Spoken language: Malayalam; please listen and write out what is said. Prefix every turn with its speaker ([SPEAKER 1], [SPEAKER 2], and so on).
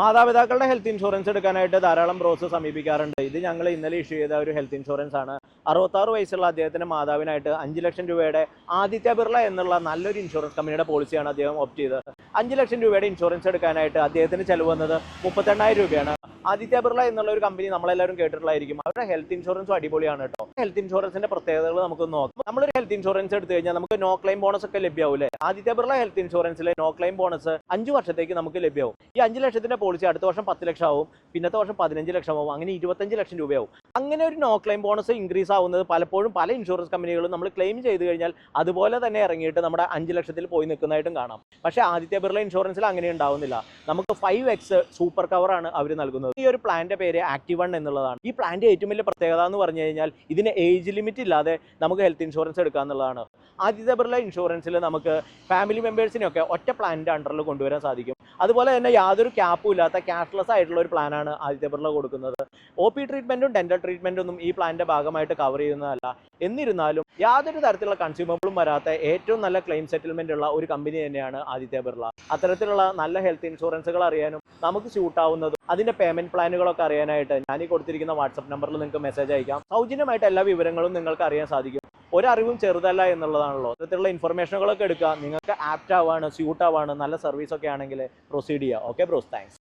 [SPEAKER 1] മാതാപിതാക്കളുടെ ഹെൽത്ത് ഇൻഷുറൻസ് എടുക്കാനായിട്ട് ധാരാളം ബ്രോസ് സമീപിക്കാറുണ്ട്. ഇത് ഞങ്ങൾ ഇന്നലെ ഇഷ്യൂ ചെയ്ത ഒരു ഹെൽത്ത് ഇൻഷുറൻസ് ആണ്. അറുപത്താറ് വയസ്സുള്ള അദ്ദേഹത്തിന്റെ മാതാവിനായിട്ട് അഞ്ച് ലക്ഷം രൂപയുടെ ആദിത്യ ബിർള എന്നുള്ള നല്ലൊരു ഇൻഷുറൻസ് കമ്പനിയുടെ പോളിസിയാണ് അദ്ദേഹം ഓപ്റ്റ് ചെയ്തത്. അഞ്ച് ലക്ഷം രൂപയുടെ ഇൻഷുറൻസ് എടുക്കാനായിട്ട് അദ്ദേഹത്തിന് ചെലവ് വന്നത് മുപ്പത്തെണ്ണായിരം രൂപയാണ്. ആദിത്യ ബിർള എന്നുള്ള ഒരു കമ്പനി നമ്മളെല്ലാവരും കേട്ടിട്ടുള്ളതായിരിക്കും. അവരുടെ ഹെൽത്ത് ഇൻഷുറൻസും അടിപൊളിയാണ് കേട്ടോ. ഹെൽത്ത് ഇൻഷുറൻസിന്റെ പ്രത്യേകതകൾ നമുക്ക് നോക്കാം. നമ്മളൊരു ഹെൽത്ത് ഇൻഷുറൻസ് എടുത്തു കഴിഞ്ഞാൽ നമുക്ക് നോ ക്ലെയിം ബോണസ് ഒക്കെ ലഭ്യമാവില്ലേ ആദിത്യ ബിർള ഹെൽത്ത് ഇൻഷുറൻസിലെ നോ ക്ലെയിം ബോണസ് അഞ്ച് വർഷത്തേക്ക് നമുക്ക് ലഭ്യമാവും ഈ അഞ്ച് ലക്ഷത്തിന്റെ പോളിസി അടുത്ത വർഷം പത്ത് ലക്ഷം ആവും. പിന്നത്തെ വർഷം പതിനഞ്ച് ലക്ഷം ആവും. അങ്ങനെ ഇരുപത്തഞ്ച് ലക്ഷം രൂപയാവും. അങ്ങനെ ഒരു നോ ക്ലെയിം ബോണസ് ഇൻക്രീസ് ആവുന്നത് പലപ്പോഴും പല ഇൻഷുറൻസ് കമ്പനികളും നമ്മൾ ക്ലെയിം ചെയ്ത് കഴിഞ്ഞാൽ അതുപോലെ തന്നെ ഇറങ്ങിയിട്ട് നമ്മുടെ അഞ്ച് ലക്ഷത്തിൽ പോയി നിൽക്കുന്നതായിട്ടും കാണാം. പക്ഷേ ആദിത്യ ബിർള ഇൻഷുറൻസിൽ അങ്ങനെ ഉണ്ടാവുന്നില്ല. നമുക്ക് ഫൈവ് എക്സ് സൂപ്പർ കവറാണ് അവർ നൽകുന്നത്. ഈ ഒരു പ്ലാന്റെ പേര് ആക്റ്റീവ് വൺ എന്നുള്ളതാണ്. ഈ പ്ലാന്റെ ഏറ്റവും വലിയ പ്രത്യേകത എന്ന് പറഞ്ഞു കഴിഞ്ഞാൽ ഇതിന് ഏജ് ലിമിറ്റ് ഇല്ലാതെ നമുക്ക് ഹെൽത്ത് ഇൻഷുറൻസ് എടുക്കുക എന്നുള്ളതാണ്. ആദിത്യ ബിർള ഇൻഷുറൻസിൽ നമുക്ക് ഫാമിലി മെമ്പേഴ്സിനെയൊക്കെ ഒറ്റ പ്ലാനിന്റെ അണ്ടറിൽ കൊണ്ടുവരാൻ സാധിക്കും. അതുപോലെ തന്നെ യാതൊരു ക്യാപ്പും ഇല്ലാത്ത ക്യാഷ്ലെസ് ആയിട്ടുള്ള ഒരു പ്ലാനാണ് ആദിത്യ ബിർള കൊടുക്കുന്നത്. ഒ പി ട്രീറ്റ്മെന്റും ഡെന്റൽ ട്രീറ്റ്മെന്റും ഒന്നും ഈ പ്ലാന്റെ ഭാഗമായിട്ട് കവർ ചെയ്യുന്നതല്ല. എന്നിരുന്നാലും യാതൊരു തരത്തിലുള്ള കൺസ്യൂമബിളും വരാത്ത ഏറ്റവും നല്ല ക്ലെയിം സെറ്റിൽമെന്റ് ഉള്ള ഒരു കമ്പനി തന്നെയാണ് ആദിത്യ ബിർള. അത്തരത്തിലുള്ള നല്ല ഹെൽത്ത് ഇൻഷുറൻസുകൾ അറിയാനും നമുക്ക് സ്യൂട്ടാവുന്നതും അതിന്റെ പേയ്മെന്റ് പ്ലാനുകളൊക്കെ അറിയാനായിട്ട് ഞാൻ ഈ കൊടുത്തിരിക്കുന്ന വാട്സപ്പ് നമ്പറിൽ നിങ്ങൾക്ക് മെസ്സേജ് അയക്കാം. സൗജന്യമായിട്ട് എല്ലാ വിവരങ്ങളും നിങ്ങൾക്ക് അറിയാൻ സാധിക്കും. ഒരറിവും ചെറുതല്ല എന്നുള്ളതാണല്ലോ. ഇത്തരത്തിലുള്ള ഇൻഫർമേഷനുകളൊക്കെ എടുക്കുക. നിങ്ങൾക്ക് ആപ്റ്റ് ആവാണ് സ്യൂട്ട് ആവാണ് നല്ല സർവീസ് ഒക്കെ ആണെങ്കിൽ പ്രൊസീഡ് ചെയ്യുക. Okay bros thanks